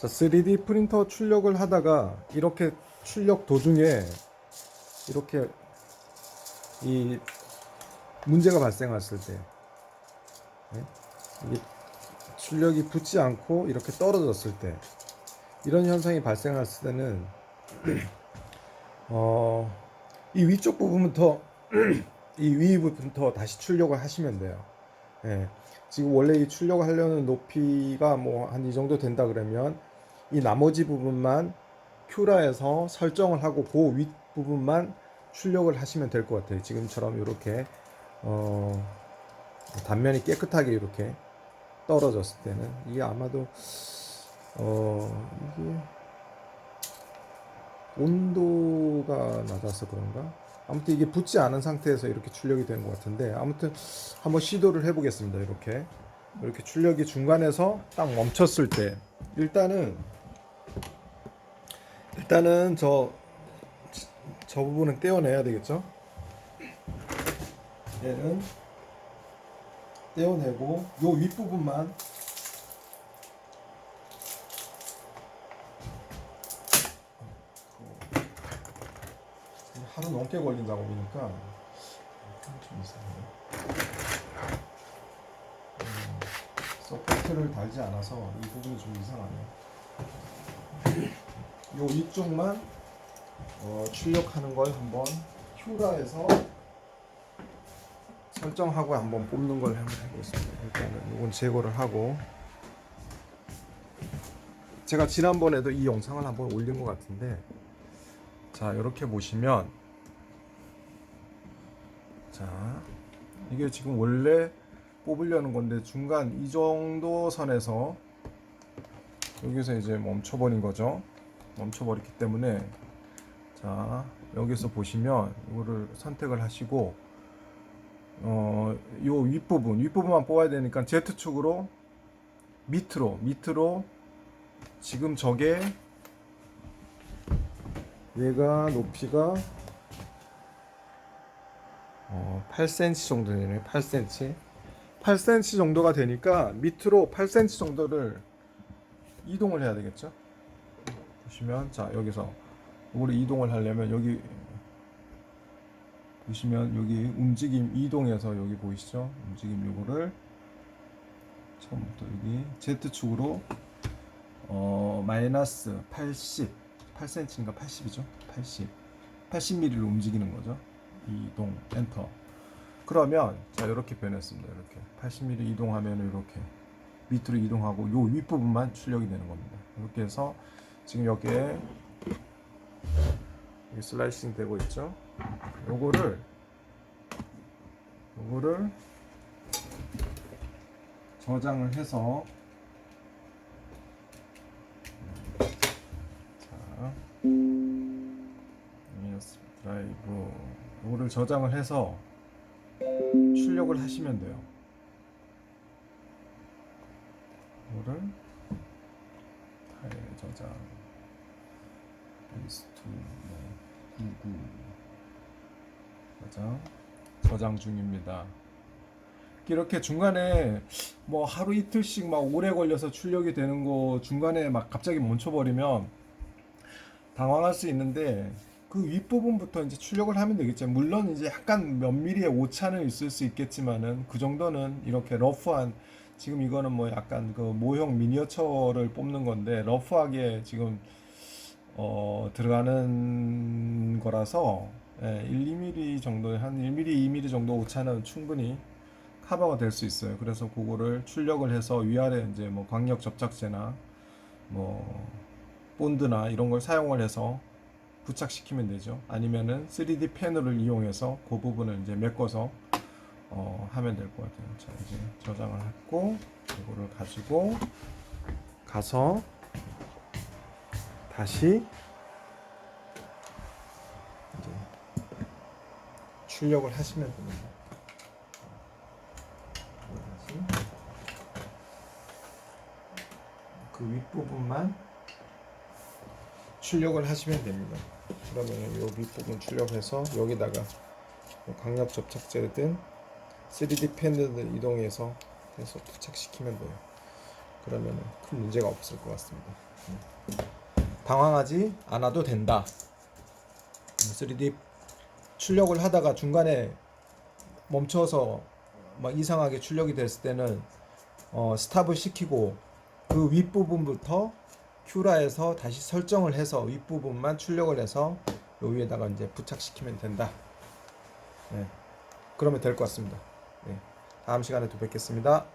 자, 3D 프린터 출력을 하다가 이렇게 출력 도중에 이렇게 이 문제가 발생했을 때 네? 출력이 붙지 않고 이렇게 떨어졌을 때 이런 현상이 발생했을 때는 어, 이 위쪽 부분부터 이 위 부분부터 다시 출력을 하시면 돼요. 예. 지금 원래 이 출력을 하려는 높이가 뭐 한 이 정도 된다 그러면 이 나머지 부분만 큐라에서 설정을 하고 그 윗 부분만 출력을 하시면 될 것 같아요. 지금처럼 이렇게 어, 단면이 깨끗하게 이렇게 떨어졌을 때는 이게 아마도 어 이게 온도가 낮아서 그런가? 아무튼 이게 붙지 않은 상태에서 이렇게 출력이 되는 것 같은데 아무튼 한번 시도를 해보겠습니다. 이렇게 이렇게 출력이 중간에서 딱 멈췄을 때 일단은 일단은 저 저 부분은 떼어내야 되겠죠? 얘는 떼어내고 요 윗부분만 하루 넘게 걸린다고 보니까 좀 이상해요. 음, 서포트를 달지 않아서 이 부분이 좀 이상하네요. 요 이쪽만 어, 출력하는 걸 한번 큐라에서 설정하고 한번 뽑는 걸 한번 해보겠습니다. 일단은 이건 제거를 하고 제가 지난번에도 이 영상을 한번 올린 것 같은데 자 이렇게 보시면 자 이게 지금 원래 뽑으려는 건데 중간 이 정도 선에서 여기서 이제 멈춰버린 거죠 멈춰버렸기 때문에 자 여기서 보시면 이거를 선택을 하시고 어, 요 윗부분 윗부분만 뽑아야 되니까 Z축으로 밑으로 밑으로 지금 저게 얘가 높이가 어, 8cm 정도 되네요. 8cm. 8cm 정도가 되니까 밑으로 8cm 정도를 이동을 해야 되겠죠? 보시면 자 여기서 이거를 이동을 하려면 여기 보시면 여기 움직임 이동해서 여기 보이시죠? 움직임 요거를 처음부터 여기 Z축으로 어 마이너스 80 8cm인가 80이죠? 80 80mm를 움직이는 거죠. 이동 엔터. 그러면 자 이렇게 변했습니다. 이렇게 80mm 이동하면 이렇게 밑으로 이동하고 요 윗부분만 출력이 되는 겁니다. 이렇게 해서 지금 여기에 여기 슬라이싱 되고 있죠. 요거를 요거를 저장을 해서 자 드라이브 요거를 저장을 해서 출력을 하시면 돼요. 이거를 파일 저장 리스트 99 저장 저장 중입니다. 이렇게 중간에 뭐 하루 이틀씩 막 오래 걸려서 출력이 되는 거 중간에 막 갑자기 멈춰버리면 당황할 수 있는데 그 윗부분부터 이제 출력을 하면 되겠죠. 물론 이제 약간 몇 미리의 오차는 있을 수 있겠지만은 그 정도는 이렇게 러프한 지금 이거는 뭐 약간 그 모형 미니어처를 뽑는 건데 러프하게 지금 어 들어가는 거라서 예, 1, 2mm 정도 한 1mm, 2mm 정도 오차는 충분히 커버가 될 수 있어요. 그래서 그거를 출력을 해서 위아래 이제 뭐 광역 접착제나 뭐 본드나 이런 걸 사용을 해서 부착시키면 되죠. 아니면은 3D 패널을 이용해서 그 부분을 이제 메꿔서 어, 하면 될 것 같아요. 자, 이제 저장을 했고 이거를 가지고 가서 다시 출력을 하시면 됩니다. 그 윗부분만 출력을 하시면 됩니다. 그러면 이 윗부분 출력해서 여기다가 뭐 강력 접착제든 3D 펜을 이동해서 해서 부착시키면 돼요. 그러면 큰 문제가 없을 것 같습니다. 음. 당황하지 않아도 된다. 3D 출력을 하다가 중간에 멈춰서 막 이상하게 출력이 됐을 때는 어, 스탑을 시키고 그 윗부분부터 큐라에서 다시 설정을 해서 윗부분만 출력을 해서 요 위에다가 이제 부착시키면 된다. 네. 그러면 될 것 같습니다. 네. 다음 시간에 또 뵙겠습니다.